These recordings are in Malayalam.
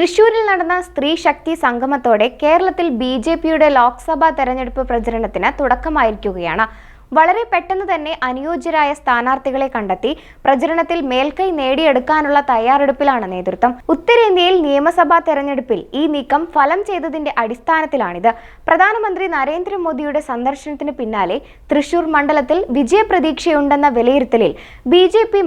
തൃശൂരിൽ നടന്ന സ്ത്രീ ശക്തി സംഗമത്തോടെ കേരളത്തിൽ ബി ജെ പിയുടെ ലോക്സഭാ തെരഞ്ഞെടുപ്പ് പ്രചരണത്തിന് തുടക്കമായിരിക്കുകയാണ്. വളരെ പെട്ടെന്ന് തന്നെ അനുയോജ്യരായ സ്ഥാനാർത്ഥികളെ കണ്ടെത്തി പ്രചരണത്തിൽ മേൽക്കൈ നേടിയെടുക്കാനുള്ള തയ്യാറെടുപ്പിലാണ് നേതൃത്വം. ഉത്തരേന്ത്യയിൽ നിയമസഭാ തെരഞ്ഞെടുപ്പിൽ ഈ നീക്കം ഫലം ചെയ്തതിന്റെ അടിസ്ഥാനത്തിലാണിത്. പ്രധാനമന്ത്രി നരേന്ദ്രമോദിയുടെ സന്ദർശനത്തിന് പിന്നാലെ തൃശൂർ മണ്ഡലത്തിൽ വിജയപ്രതീക്ഷയുണ്ടെന്ന വിലയിരുത്തലിൽ ബി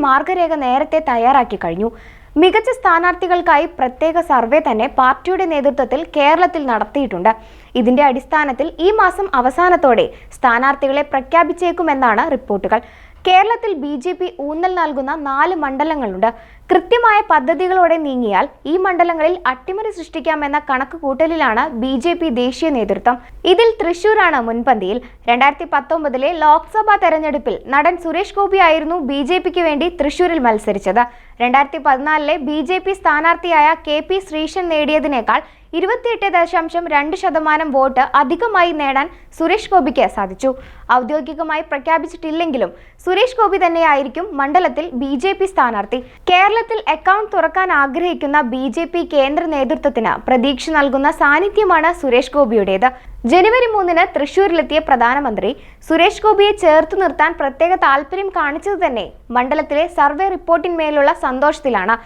മാർഗരേഖ നേരത്തെ തയ്യാറാക്കി കഴിഞ്ഞു. മികച്ച സ്ഥാനാർത്ഥികൾക്കായി പ്രത്യേക സർവേ തന്നെ പാർട്ടിയുടെ നേതൃത്വത്തിൽ കേരളത്തിൽ നടത്തിയിട്ടുണ്ട്. ഇതിന്റെ അടിസ്ഥാനത്തിൽ ഈ മാസം അവസാനത്തോടെ സ്ഥാനാർത്ഥികളെ പ്രഖ്യാപിച്ചേക്കുമെന്നാണ് റിപ്പോർട്ടുകൾ. കേരളത്തിൽ ബി ജെ പി ഊന്നൽ നൽകുന്ന നാല് മണ്ഡലങ്ങളുണ്ട്. കൃത്യമായ പദ്ധതികളോടെ നീങ്ങിയാൽ ഈ മണ്ഡലങ്ങളിൽ അട്ടിമറി സൃഷ്ടിക്കാമെന്ന കണക്ക് കൂട്ടലിലാണ് ബി ജെ പി ദേശീയ നേതൃത്വം. ഇതിൽ തൃശൂരാണ് മുൻപന്തിയിൽ. രണ്ടായിരത്തി പത്തൊമ്പതിലെ ലോക്സഭാ തെരഞ്ഞെടുപ്പിൽ നടൻ സുരേഷ് ഗോപി ആയിരുന്നു ബി ജെ പിക്ക് വേണ്ടി തൃശൂരിൽ മത്സരിച്ചത്. രണ്ടായിരത്തി പതിനാലിലെ ബി ജെ പി സ്ഥാനാർത്ഥിയായ കെ പി ശ്രീശൻ നേടിയതിനേക്കാൾ ഇരുപത്തിയെട്ട് ദശാംശം രണ്ട് ശതമാനം വോട്ട് അധികമായി നേടാൻ സുരേഷ് ഗോപിക്ക് സാധിച്ചു. ഔദ്യോഗികമായി പ്രഖ്യാപിച്ചിട്ടില്ലെങ്കിലും സുരേഷ് ഗോപി തന്നെയായിരിക്കും മണ്ഡലത്തിൽ ബി ജെ പി സ്ഥാനാർത്ഥി. കേരളത്തിൽ അക്കൗണ്ട് തുറക്കാൻ ആഗ്രഹിക്കുന്ന ബി ജെ പി കേന്ദ്ര നേതൃത്വത്തിന് പ്രതീക്ഷ നൽകുന്ന സാന്നിധ്യമാണ് സുരേഷ് ഗോപിയുടേത്. ജനുവരി മൂന്നിന് തൃശൂരിലെത്തിയ പ്രധാനമന്ത്രി സുരേഷ് ഗോപിയെ ചേർത്ത് നിർത്താൻ പ്രത്യേക താല്പര്യം കാണിച്ചത് തന്നെ മണ്ഡലത്തിലെ സർവേ റിപ്പോർട്ടിന്മേലുള്ള സന്തോഷത്തിലാണ്.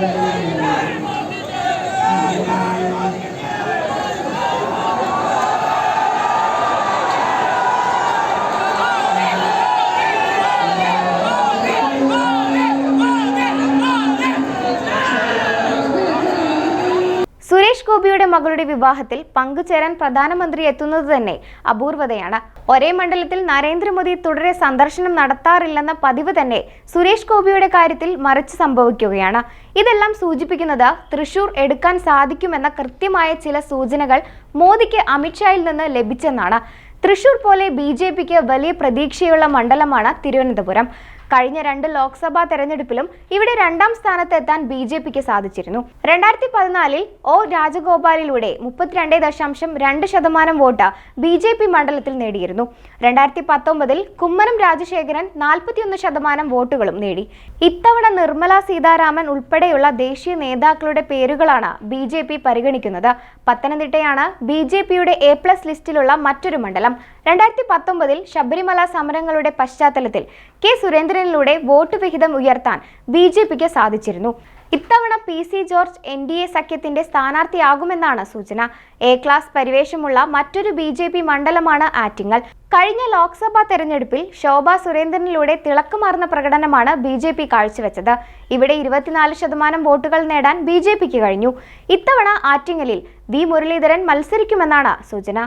لا إله إلا الله. آه، സുരേഷ് ഗോപിയുടെ മകളുടെ വിവാഹത്തിൽ പങ്കുചേരാൻ പ്രധാനമന്ത്രി എത്തുന്നത് തന്നെ അപൂർവതയാണ്. ഒരേ മണ്ഡലത്തിൽ നരേന്ദ്രമോദി തുടരെ സന്ദർശനം നടത്താറില്ലെന്ന പതിവ് തന്നെ സുരേഷ് ഗോപിയുടെ കാര്യത്തിൽ മറിച്ച് സംഭവിക്കുകയാണ്. ഇതെല്ലാം സൂചിപ്പിക്കുന്നത് തൃശൂർ എടുക്കാൻ സാധിക്കുമെന്ന കൃത്യമായ ചില സൂചനകൾ മോദിക്ക് അമിത്ഷായിൽ നിന്ന് ലഭിച്ചെന്നാണ്. തൃശൂർ പോലെ ബി വലിയ പ്രതീക്ഷയുള്ള മണ്ഡലമാണ് തിരുവനന്തപുരം. കഴിഞ്ഞ രണ്ട് ലോക്സഭാ തെരഞ്ഞെടുപ്പിലും ഇവിടെ രണ്ടാം സ്ഥാനത്ത് എത്താൻ ബി ജെ പിക്ക് സാധിച്ചിരുന്നു. രണ്ടായിരത്തി പതിനാലിൽ ഒ രാജഗോപാലിലൂടെ മുപ്പത്തിരണ്ട് ദശാംശം രണ്ട് ശതമാനം വോട്ട് ബി ജെ പി മണ്ഡലത്തിൽ നേടിയിരുന്നു. രണ്ടായിരത്തി പത്തൊമ്പതിൽ കുമ്മനം രാജശേഖരൻ നാൽപ്പത്തിയൊന്ന് ശതമാനം വോട്ടുകളും നേടി. ഇത്തവണ നിർമ്മല സീതാരാമൻ ഉൾപ്പെടെയുള്ള ദേശീയ നേതാക്കളുടെ പേരുകളാണ് ബി ജെ പി പരിഗണിക്കുന്നത്. പത്തനംതിട്ടയാണ് ബി ജെ പിയുടെ എ പ്ലസ് ലിസ്റ്റിലുള്ള മറ്റൊരു മണ്ഡലം. രണ്ടായിരത്തി പത്തൊമ്പതിൽ ശബരിമല സമരങ്ങളുടെ പശ്ചാത്തലത്തിൽ കെ സുരേന്ദ്രനിലൂടെ വോട്ട് വിഹിതം ഉയർത്താൻ ബി ജെ പിക്ക് സാധിച്ചിരുന്നു. ഇത്തവണ P C George N D A സഖ്യത്തിന്റെ സ്ഥാനാർത്ഥിയാകുമെന്നാണ് സൂചന. എ ക്ലാസ് പരിവേഷമുള്ള മറ്റൊരു ബി ജെ പി മണ്ഡലമാണ് ആറ്റിങ്ങൽ. കഴിഞ്ഞ ലോക്സഭാ തെരഞ്ഞെടുപ്പിൽ ശോഭ സുരേന്ദ്രനിലൂടെ തിളക്കമാർന്ന പ്രകടനമാണ് ബി ജെ പി കാഴ്ചവെച്ചത്. ഇവിടെ ഇരുപത്തിനാല് ശതമാനം വോട്ടുകൾ നേടാൻ ബി ജെ പിക്ക് കഴിഞ്ഞു. ഇത്തവണ ആറ്റിങ്ങലിൽ വി മുരളീധരൻ മത്സരിക്കുമെന്നാണ് സൂചന.